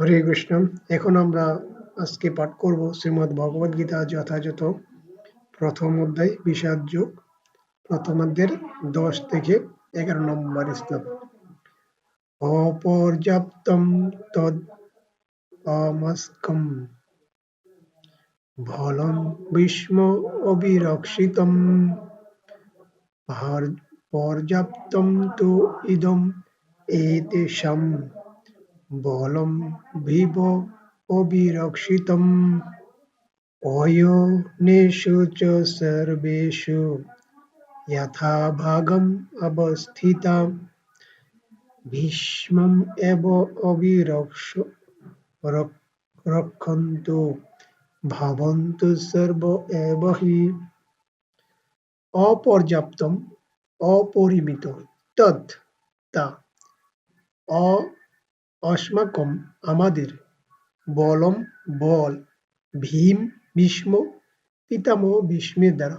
হরে কৃষ্ণ। এখন আমরা আজকে পাঠ করব শ্রীমদ্ ভগবদ গীতা যথাযথ প্রথম অধ্যায়, বিষাদ যোগ প্রথমার্ধের দশ থেকে এগারো নম্বর শ্লোক। অপর্যাপ্তম তদ অমস্কম ভলম ভীষ্ম অবিরক্ষিতম পর্যাপ্তম তু ইদম এতেষাম বলম ভিব অবিরক্ষিত অয়োনিষু চ ভাগম অবস্থিত অবস্থিতা ভীষ্মম এব অবিরক্ষ রক্ষন্ত, ভাবন্ত সর্ব এব হি। অপর্যাপ্তম, অপরিমিত, তৎ তা। অস্মাকম আমাদের বলম, বল, ভীম, ভীষ্ম, পিতামহ, ভীষ্মের দ্বারা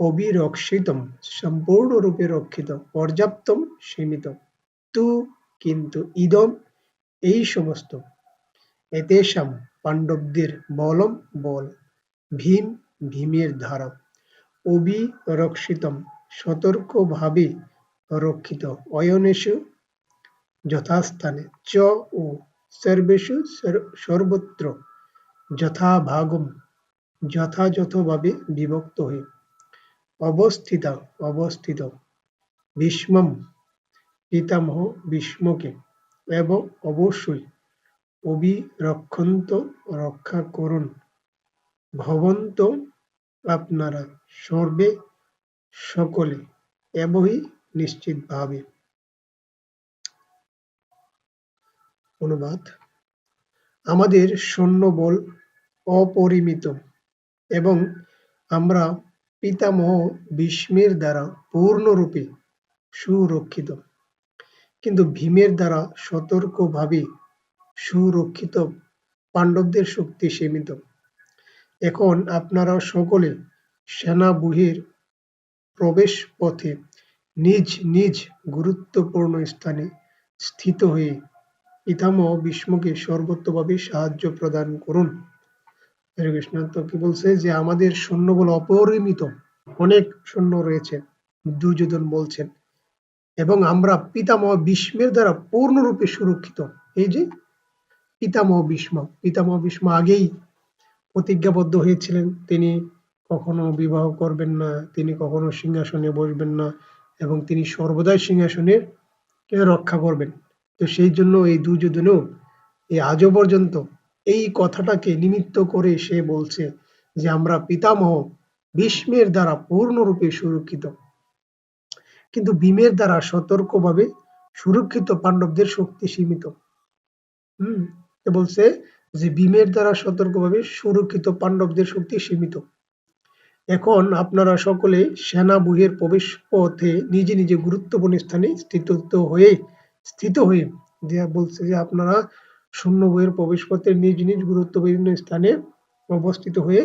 অবিরক্ষিতম সম্পূর্ণরূপে রক্ষিত, পর্যাপ্তম, সীমিত। তু কিন্তু ইদম, এই সমস্ত। এতেশাম পাণ্ডবদের বলম, বল, ভীম, ভীমের ধারা অবিরক্ষিতম সতর্কভাবে রক্ষিত। অয়নেশু যথাস্থানে। চ ও সর্বেষু সর্বত্র। যথাভাগম। যথাযথভাবে বিভক্ত হয়ে। অবস্থিত অবস্থিত। ভীষ্মম। পিতামহ ভীষ্মকে। এবং অবশ্যই অবিরক্ষন্ত রক্ষা করুন ভবন্ত আপনারা সর্বে সকলে। এবই নিশ্চিতভাবে। অনুবাদ। আমাদের সৈন্যবল অপরিমিত এবং আমরা পিতামহ ভীষ্মের দ্বারা পূর্ণরূপে সুরক্ষিত। কিন্তু ভীমের দ্বারা সতর্কভাবে সুরক্ষিত পাণ্ডবদের শক্তি সীমিত। এখন আপনারা সকলে সেনাবুহের প্রবেশ পথে নিজ নিজ গুরুত্বপূর্ণ স্থানে স্থিত হয়ে পিতামহ ভীষ্মকে সর্বত্রভাবে সাহায্য প্রদান করুন। হরে কৃষ্ণ, তো কি বলছে যে আমাদের সৈন্যবল অপরিমিত, অনেক সৈন্য রয়েছে, দুর্যোধন বলছেন। এবং আমরা পিতামহ ভীষ্মের দ্বারা পূর্ণরূপে সুরক্ষিত। এই যে পিতামহ ভীষ্ম পিতামহ ভীষ্ম আগেই প্রতিজ্ঞাবদ্ধ হয়েছিলেন। তিনি কখনো বিবাহ করবেন না, তিনি কখনো সিংহাসনে বসবেন না, এবং তিনি সর্বদাই সিংহাসনের রক্ষা করবেন। তো সেই জন্য এই দুর্যোধনও এই আজও পর্যন্ত এই কথাটাকে নিমিত্ত করে সে বলছে যে আমরা পিতামহ ভীষ্মের দ্বারা পূর্ণরূপে সুরক্ষিত। কিন্তু ভীমের দ্বারা সতর্কভাবে সুরক্ষিত পাণ্ডবদের শক্তি সীমিত। হম বলছে যে ভীমের দ্বারা সতর্কভাবে সুরক্ষিত পাণ্ডবদের শক্তি সীমিত। এখন আপনারা সকলে সেনা বুহের প্রবেশ পথে নিজে নিজে গুরুত্বপূর্ণ স্থানে স্থিত হয়ে স্থিত হয়ে বলছে যে আপনারা শূন্য বইয়ের প্রবেশ পথে নিজ নিজ গুরুত্বপূর্ণ স্থানে অবস্থিত হয়ে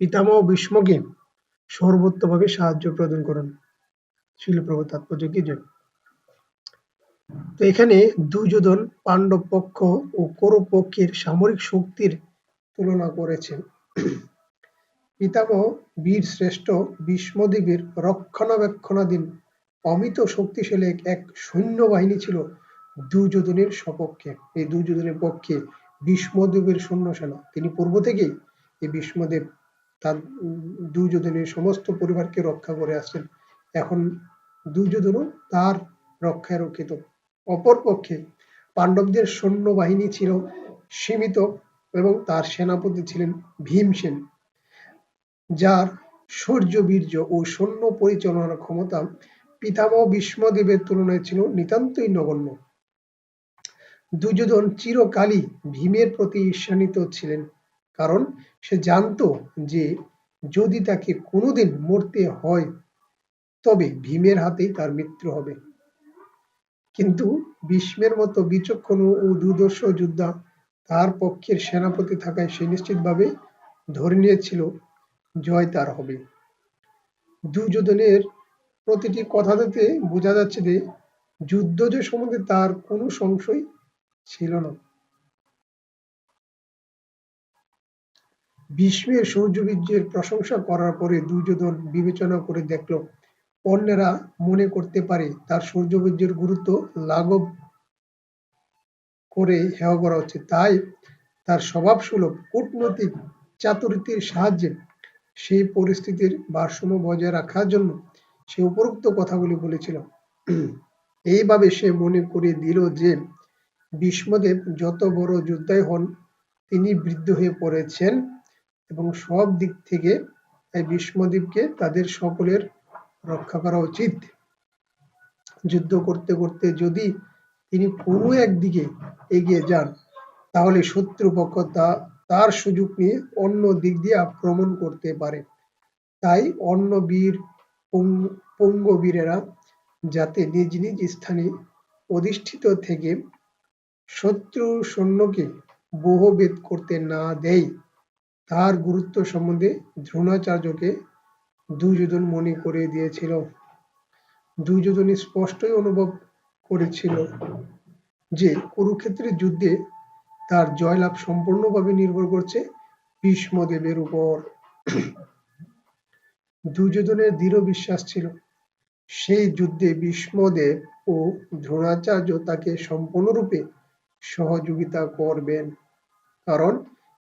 পিতামহ ভীষ্মকে সর্বোত্তভাবে সাহায্য প্রদান করুন। শিলপ্রভু তাৎপর্য কি যে? তো এখানে দুর্যোধন পাণ্ডব পক্ষ ও কৌরব পক্ষের সামরিক শক্তির তুলনা করেছেন পিতামহ বীর শ্রেষ্ঠ ভীষ্মদেবের রক্ষণাবেক্ষণাধীন অমিত শক্তিশালী এক সৈন্যবাহিনী ছিল দুর্যোধনের সপক্ষে। এই দুর্যোধনের পক্ষে ভীষ্মদেবের সৈন্য সেনা তিনি পূর্ব থেকেই এই ভীষ্মদেব তার দুর্যোধনের সমস্ত পরিবারকে রক্ষা করে আসছেন। এখন দুর্যোধনও তার রক্ষায় রক্ষিত। অপরপক্ষে পাণ্ডবদের সৈন্যবাহিনী ছিল সীমিত এবং তার সেনাপতি ছিলেন ভীমসেন, যার সূর্য, বীর্য ও সৈন্য পরিচালনার ক্ষমতা পিতামহ ভীষ্মদেবের তুলনায় ছিল নিতান্তই নগণ্য। দুর্যোধন চিরকালই ভীমের প্রতি ঈর্ষান্বিত ছিলেন, কারণ সে জানত যে যদি তাকে কোনোদিন মরতে হয়, তবে ভীমের হাতেই তার মৃত্যু হবে। কিন্তু ভীষ্মের মতো বিচক্ষণ ও দুর্দর্শ যোদ্ধা তার পক্ষের সেনাপতি থাকায় সে নিশ্চিতভাবে ধরে নিয়েছিল, জয় তার হবে। দুর্যোধনের প্রতিটি কথাতে বোঝা যাচ্ছে যে যুদ্ধ যে সম্বন্ধে তার কোনো সংশয় ছিল না। ভীষ্মের সৌর্যবীর্যের প্রশংসা করার পরে দুর্যোধন বিবেচনা করে দেখল, অন্যেরা মনে করতে পারে তার সৌর্যবীর্যের গুরুত্ব লাঘব করে হেয় করা হচ্ছে। তাই তার স্বভাব সুলভ, কূটনৈতিক চাতুরিত্বের সাহায্যে সেই পরিস্থিতির ভারসাম্য বজায় রাখার জন্য সে উপরোক্ত কথাগুলি বলেছিল। এইভাবে সে মনে করিয়ে দিল যে, ভীষ্মদেব যত বড় যোদ্ধাই হন, তিনি বৃদ্ধ হয়ে পড়েছেন এবং সব দিক থেকে তাই ভীষ্মদেবকে তাদের সকলের রক্ষা করা উচিত। যুদ্ধ করতে করতে যদি তিনি কোনো একদিকে এগিয়ে যান, তাহলে শত্রুপক্ষ তা, তার সুযোগ নিয়ে অন্য দিক দিয়ে আক্রমণ করতে পারে। তাই অন্য বীর পঙ্গবীরেরা যাতে নিজ নিজ স্থানে অধিষ্ঠিত থেকে শত্রু সৈন্যকে বহুভেদ করতে না দেয়। তার গুরুত্ব সম্বন্ধে দ্রোণাচার্যকে দুর্যোধন মনে করে দিয়েছিল। দুর্যোধন স্পষ্টই অনুভব করেছিল যে কুরুক্ষেত্রের যুদ্ধে তার জয়লাভ সম্পূর্ণভাবে নির্ভর করছে ভীষ্মদেবের উপর। দুর্যোধনের দৃঢ় বিশ্বাস ছিল। সেই যুদ্ধে ভীষ্মদেব ও দ্রোণাচার্য তাকে সম্পূর্ণরূপে সহযোগিতা করবেন। কারণ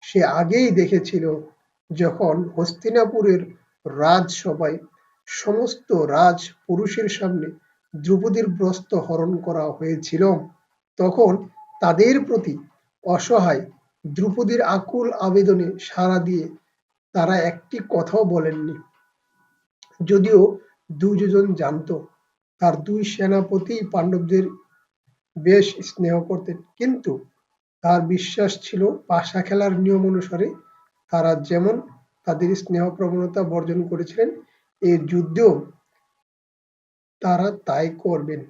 সে আগেই দেখেছিল যখন হস্তিনাপুরের রাজসভায় সমস্ত রাজ পুরুষের সামনে দ্রৌপদীর ব্রস্ত হরণ করা হয়েছিল, তখন তাদের প্রতি অসহায় দ্রৌপদীর আকুল আবেদনে সাড়া দিয়ে তারা একটি কথাও বলেননি। যদিও দুর্যোধন জানত, তার দুই সেনাপতি পাণ্ডবদের বেশ স্নেহ করতেন। কিন্তু তার বিশ্বাস ছিল, পাশা খেলার নিয়ম অনুসারে তারা যেমন তাদের স্নেহ প্রবণতা বর্জন করেছিলেন এই যুদ্ধেও তারা তাই করবেন।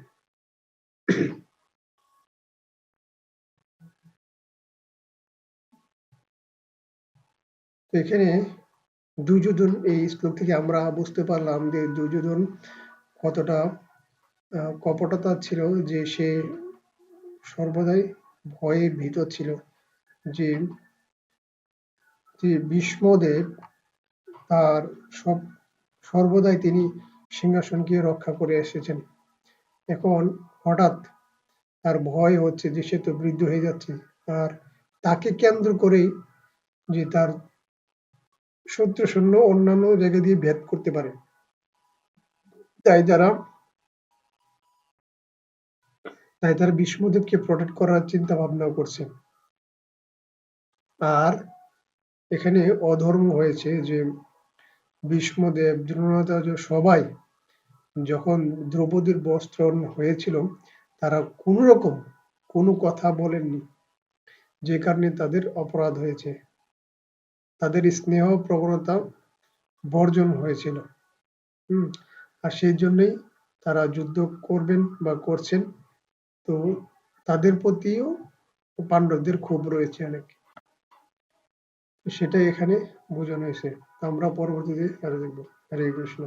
এখানে দুর্যোধন এই শ্লোক থেকে আমরা বুঝতে পারলাম যে দুর্যোধন কতটা কপটতা ছিল যে সে সর্বদাই ভয়ে ভীত ছিল যে ভীষ্মদেব তার সব, সর্বদাই তিনি সিংহাসনকে রক্ষা করে এসেছেন। এখন হঠাৎ তার ভয় হচ্ছে যে সে তো বৃদ্ধ হয়ে যাচ্ছে। আর তাকে কেন্দ্র করেই যে তার শত্রু সৈন্য অন্যান্য জায়গা দিয়ে ভেদ করতে পারে। তাই তারা তাই তারা বিষ্ণুদেবকে প্রোটেক্ট করার চিন্তা ভাবনা করছে। আর এখানে অধর্ম হয়েছে যে ভীষ্মদেব দ্রোণাচার্য সবাই যখন দ্রৌপদীর বস্ত্র হয়েছিল, তারা কোনো রকম কোনো কথা বলেননি, যে কারণে তাদের অপরাধ হয়েছে। তাদের স্নেহ প্রবণতা বর্জন হয়েছিল। হম, আর সেই জন্যই তারা যুদ্ধ করবেন বা করছেন। তো তাদের প্রতিও পাণ্ডবদের ক্ষোভ রয়েছে অনেক। সেটাই এখানে বোঝানো হয়েছে। আমরা পরবর্তীতে আরও দেখব। হরে কৃষ্ণ।